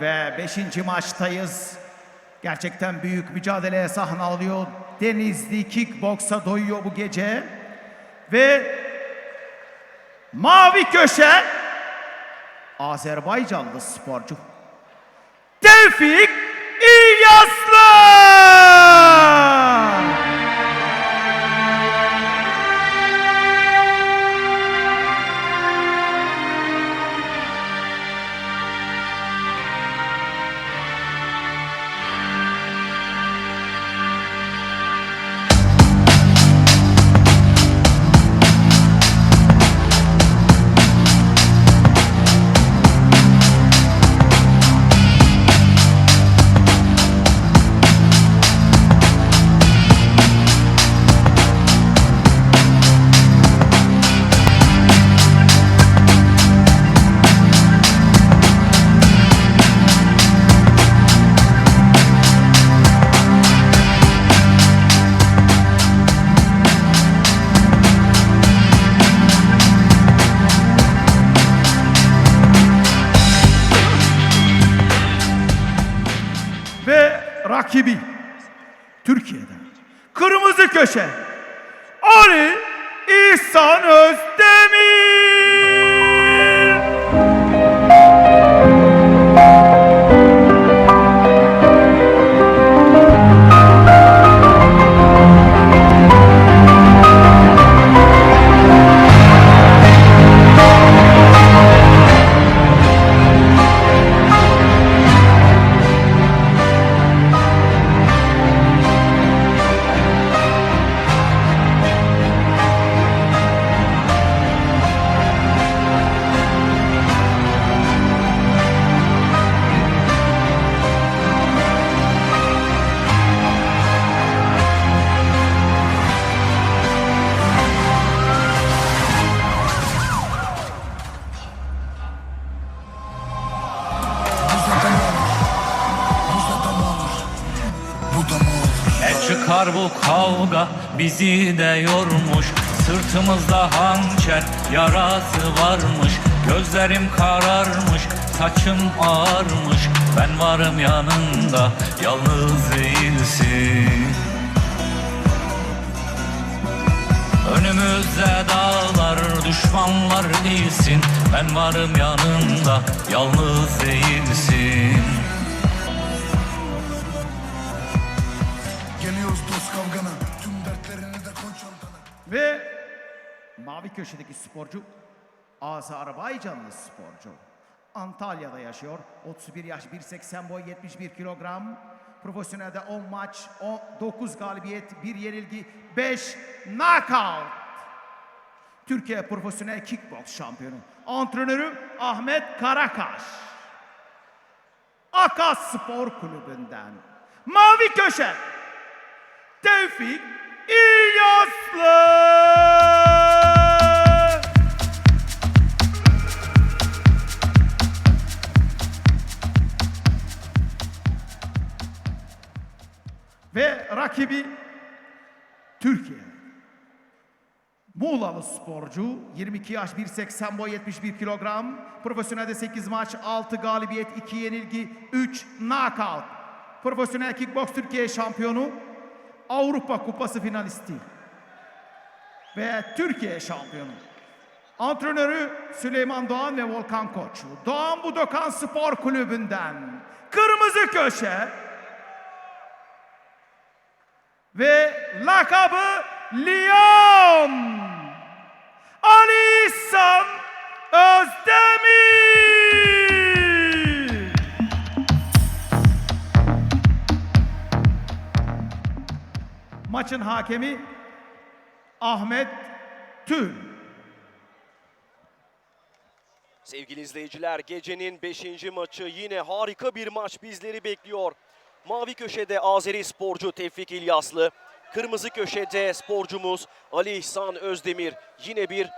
ve 5. maçtayız. Gerçekten büyük mücadeleye sahne alıyor. Denizli kickboksa doyuyor bu gece. Ve mavi köşe Azerbaycanlı sporcu Tevfik İlyaslı. Köşe Ali İhsan Özdemir. Çıkar bu kavga bizi de yormuş. Sırtımızda hançer yarası varmış. Gözlerim kararmış saçım ağarmış. Ben varım yanında yalnız değilsin. Önümüzde dağlar düşmanlar değilsin. Ben varım yanında yalnız değilsin Ve mavi köşedeki sporcu Azerbaycanlı sporcu. Antalya'da yaşıyor. 31 yaş 1.80 boy 71 kilogram. Profesyonelde 10 maç, 9 galibiyet, 1 yenilgi, 5 knockout. Türkiye Profesyonel Kickbox şampiyonu. Antrenörü Ahmet Karakaş. Akas Spor Kulübü'nden. Mavi köşe Tevfik. Ve rakibi Türkiye. Muğlalı sporcu 22 yaş 1.80 boy 71 kilogram. Profesyonelde 8 maç 6 galibiyet 2 yenilgi 3 knockout. Profesyonel kickbox Türkiye şampiyonu. Avrupa Kupası finalisti. Ve Türkiye şampiyonu. Antrenörü Süleyman Doğan ve Volkan Koç. Doğan Budokan Spor Kulübü'nden. Kırmızı köşe. Ve lakabı Lyon. Ali İhsan Özdemir. Maçın hakemi Ahmet Tül. Sevgili izleyiciler gecenin 5. maçı yine harika bir maç bizleri bekliyor. Mavi köşede Azeri sporcu Tevfik İlyaslı. Kırmızı köşede sporcumuz Ali İhsan Özdemir. Yine bir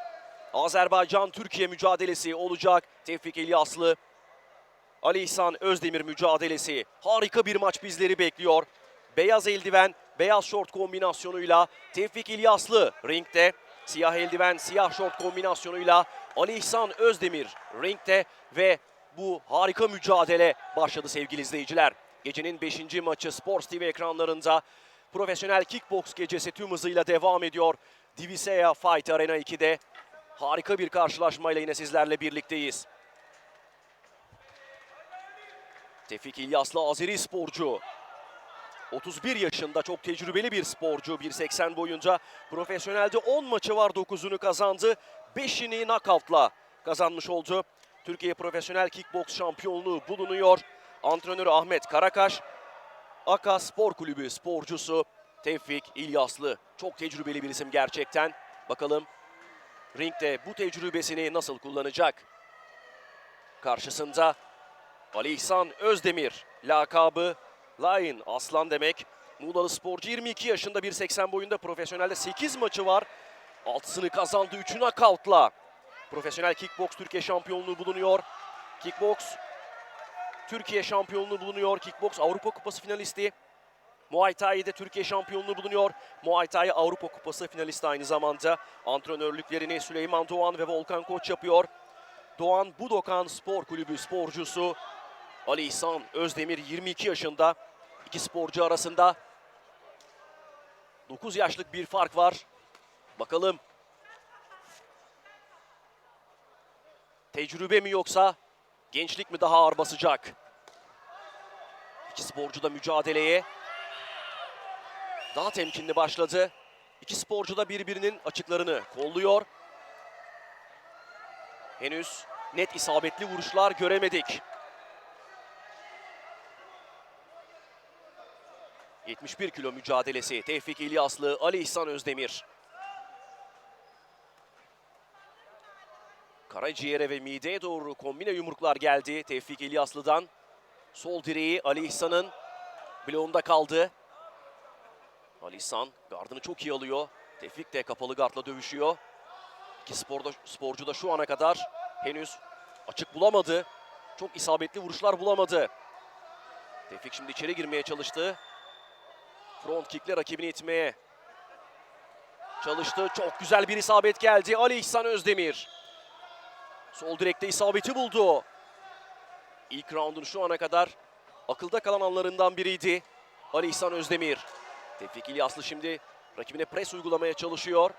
Azerbaycan-Türkiye mücadelesi olacak. Tevfik İlyaslı, Ali İhsan Özdemir mücadelesi. Harika bir maç bizleri bekliyor. Beyaz eldiven, beyaz şort kombinasyonuyla Tevfik İlyaslı ringde. Siyah eldiven, siyah şort kombinasyonuyla Ali İhsan Özdemir ringde ve bu harika mücadele başladı sevgili izleyiciler. Gecenin 5. maçı Sports TV ekranlarında profesyonel kickbox gecesi tüm hızıyla devam ediyor. Diviseya Fight Arena 2'de harika bir karşılaşmayla yine sizlerle birlikteyiz. Tevfik İlyaslı Azeri sporcu. 31 yaşında çok tecrübeli bir sporcu. 1.80 boyunca profesyonelde 10 maçı var 9'unu kazandı. 5'ini knockout'la kazanmış oldu. Türkiye Profesyonel Kickbox Şampiyonluğu bulunuyor. Antrenörü Ahmet Karakaş. Aka Spor Kulübü sporcusu Tevfik İlyaslı. Çok tecrübeli bir isim gerçekten. Bakalım ringde bu tecrübesini nasıl kullanacak? Karşısında Ali İhsan Özdemir. Lakabı Lion Aslan demek. Muğlalı sporcu 22 yaşında 1.80 boyunda profesyonelde 8 maçı var. 6'sını kazandı 3'ü knockout'la. Profesyonel kickbox Türkiye şampiyonluğu bulunuyor. Kickbox Türkiye şampiyonluğu bulunuyor. Kickbox Avrupa Kupası finalisti. Muay Thai'de Türkiye şampiyonluğu bulunuyor. Muay Thai Avrupa Kupası finalisti aynı zamanda. Antrenörlüklerini Süleyman Doğan ve Volkan Koç yapıyor. Doğan Budokan Spor Kulübü sporcusu Ali İhsan Özdemir 22 yaşında. İki sporcu arasında 9 yaşlık bir fark var. Bakalım tecrübe mi yoksa gençlik mi daha ağır basacak? İki sporcu da mücadeleye daha temkinli başladı. İki sporcu da birbirinin açıklarını kolluyor. Henüz net isabetli vuruşlar göremedik. 71 kilo mücadelesi Tevfik İlyaslı, Ali İhsan Özdemir. Karaciğere ve mideye doğru kombine yumruklar geldi Tevfik İlyaslı'dan. Sol direği Ali İhsan'ın bloğunda kaldı. Ali İhsan gardını çok iyi alıyor. Tevfik de kapalı gardla dövüşüyor. İki sporda, sporcu da şu ana kadar henüz açık bulamadı. Çok isabetli vuruşlar bulamadı. Tevfik şimdi içeri girmeye çalıştı. Front kickle rakibini itmeye çalıştı. Çok güzel bir isabet geldi. Ali İhsan Özdemir. Sol direkte isabeti buldu. İlk roundun şu ana kadar akılda kalan anlarından biriydi. Ali İhsan Özdemir. Tevfik İlyaslı şimdi rakibine pres uygulamaya çalışıyor.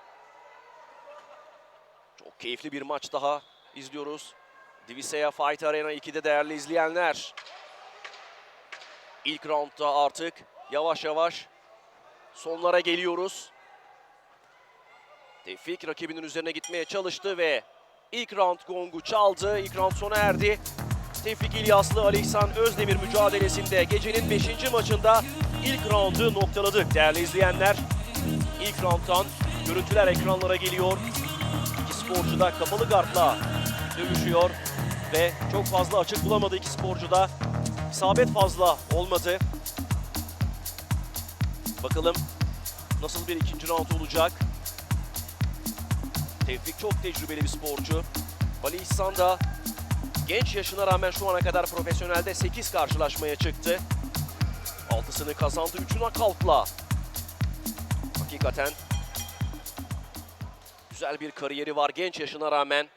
Çok keyifli bir maç daha izliyoruz. Diviseya Fight Arena 2'de değerli izleyenler. İlk roundda artık yavaş yavaş sonlara geliyoruz. Tevfik rakibinin üzerine gitmeye çalıştı ve ilk round gongu çaldı. İlk round sona erdi. Tevfik İlyaslı, Ali İhsan Özdemir mücadelesinde gecenin 5. maçında ilk roundu noktaladık değerli izleyenler. İlk rounddan görüntüler ekranlara geliyor. İki sporcu da kapalı gardla dövüşüyor ve çok fazla açık bulamadı iki sporcu da. İsabet fazla olmadı. Bakalım nasıl bir ikinci round olacak. Tevfik çok tecrübeli bir sporcu. Ali İhsan da genç yaşına rağmen şu ana kadar profesyonelde 8 karşılaşmaya çıktı. Altısını kazandı. Üçü knockout'la. Hakikaten güzel bir kariyeri var genç yaşına rağmen.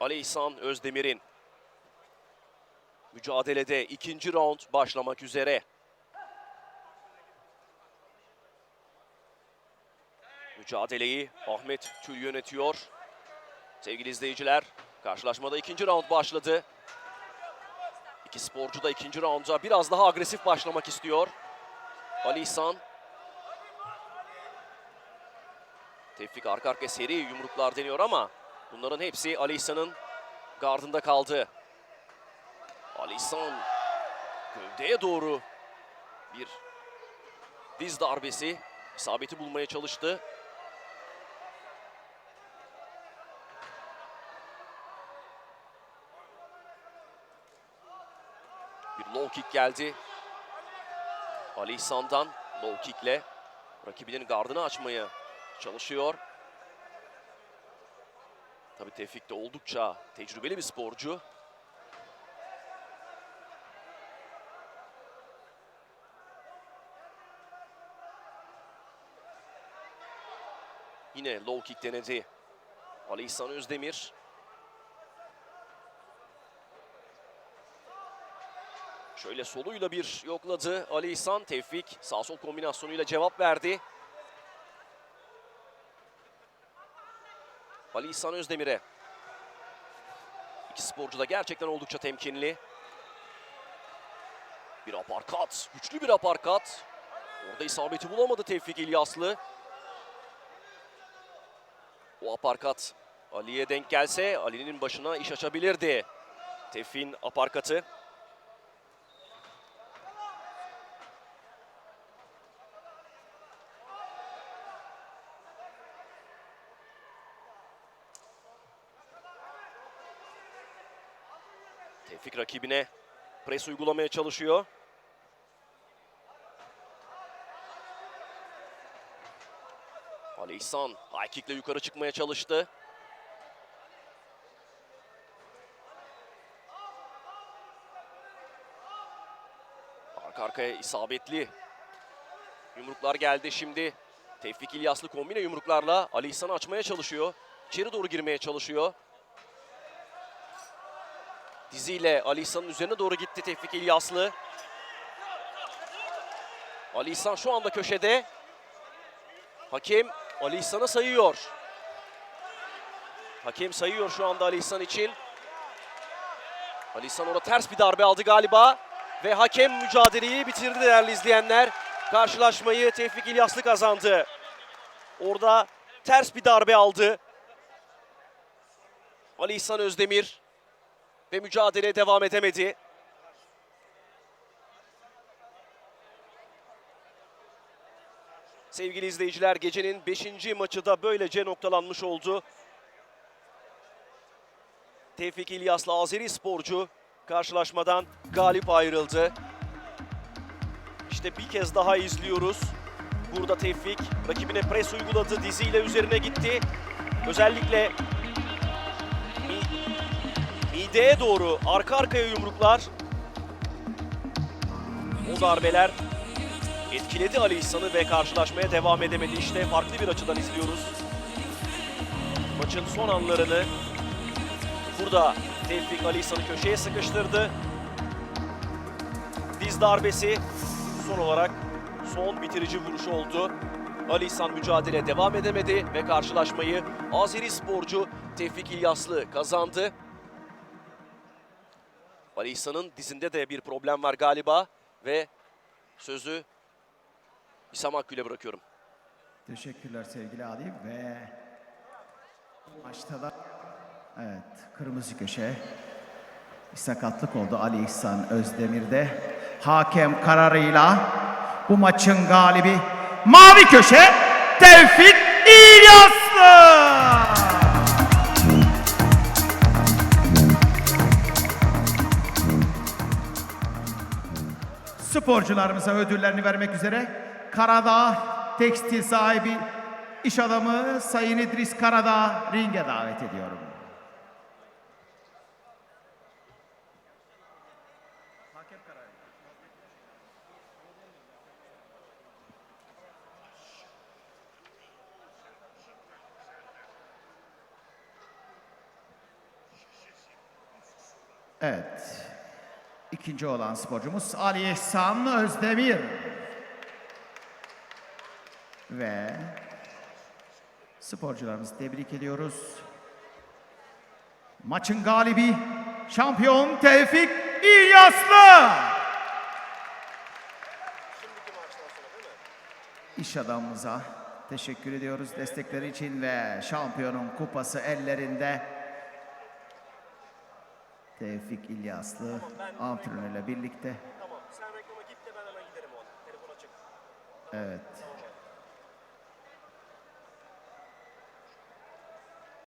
Ali İhsan Özdemir'in mücadelede ikinci round başlamak üzere. Mücadeleyi Ahmet Tül yönetiyor. Sevgili izleyiciler, karşılaşmada ikinci round başladı. İki sporcu da ikinci rounda biraz daha agresif başlamak istiyor. Ali İhsan. Tevfik arka arkaya seri yumruklar deniyor ama bunların hepsi Ali İhsan'ın gardında kaldı. Ali İhsan gövdeye doğru bir diz darbesi isabeti bulmaya çalıştı. Bir low kick geldi. Ali İhsan'dan low kickle rakibinin gardını açmaya çalışıyor. Tabii Tevfik de oldukça tecrübeli bir sporcu. Yine low kick denedi. Ali İhsan Özdemir. Şöyle soluyla bir yokladı Ali İhsan. Tevfik sağ sol kombinasyonuyla cevap verdi. Ali İhsan Özdemir'e. İki sporcu da gerçekten oldukça temkinli. Bir aparkat, güçlü bir aparkat. Orada isabeti bulamadı Tevfik İlyaslı. O aparkat Ali'ye denk gelse Ali'nin başına iş açabilirdi. Tevfik'in aparkatı. Tevfik rakibine pres uygulamaya çalışıyor. Ali İhsan high kick'le yukarı çıkmaya çalıştı. Arka arkaya isabetli yumruklar geldi şimdi. Tevfik İlyaslı kombine yumruklarla Ali İhsan'ı açmaya çalışıyor. İçeri doğru girmeye çalışıyor. Diziyle Ali İhsan'ın üzerine doğru gitti Tevfik İlyaslı. Ali İhsan şu anda köşede. Hakem Ali İhsan'a sayıyor. Hakem sayıyor şu anda Ali İhsan için. Ali İhsan orada ters bir darbe aldı galiba. Ve hakem mücadeleyi bitirdi değerli izleyenler. Karşılaşmayı Tevfik İlyaslı kazandı. Orada ters bir darbe aldı. Ali İhsan Özdemir ve mücadeleye devam edemedi. Sevgili izleyiciler gecenin 5. maçı da böylece noktalanmış oldu. Tevfik İlyaslı Azeri sporcu karşılaşmadan galip ayrıldı. İşte bir kez daha izliyoruz. Burada Tevfik rakibine pres uyguladı. Diziyle üzerine gitti. Özellikle mideye doğru arka arkaya yumruklar. O darbeler etkiledi Ali İhsan'ı ve karşılaşmaya devam edemedi. İşte farklı bir açıdan izliyoruz. Maçın son anlarını burada Tevfik Ali İhsan'ı köşeye sıkıştırdı. Diz darbesi son olarak son bitirici vuruş oldu. Ali İhsan mücadeleye devam edemedi ve karşılaşmayı Azeri sporcu Tevfik İlyaslı kazandı. Ali İhsan'ın dizinde de bir problem var galiba ve sözü İsam Akgül'e bırakıyorum. Teşekkürler sevgili Adi ve maçta da evet kırmızı köşe bir sakatlık oldu Ali İhsan Özdemir'de. Hakem kararıyla bu maçın galibi mavi köşe Tevfik İlyaslı. Sporcularımıza ödüllerini vermek üzere Karadağ Tekstil sahibi iş adamı Sayın İdris Karadağ ringe davet ediyorum. Evet. İkinci olan sporcumuz Ali İhsan Özdemir. Ve sporcularımızı tebrik ediyoruz. Maçın galibi şampiyon Tevfik İlyaslı. İş adamımıza teşekkür ediyoruz destekleri için ve şampiyonun kupası ellerinde. Tevfik İlyaslı antrenörle birlikte. Tamam sen reklama git de ben hemen giderim o Telefon açık. Evet.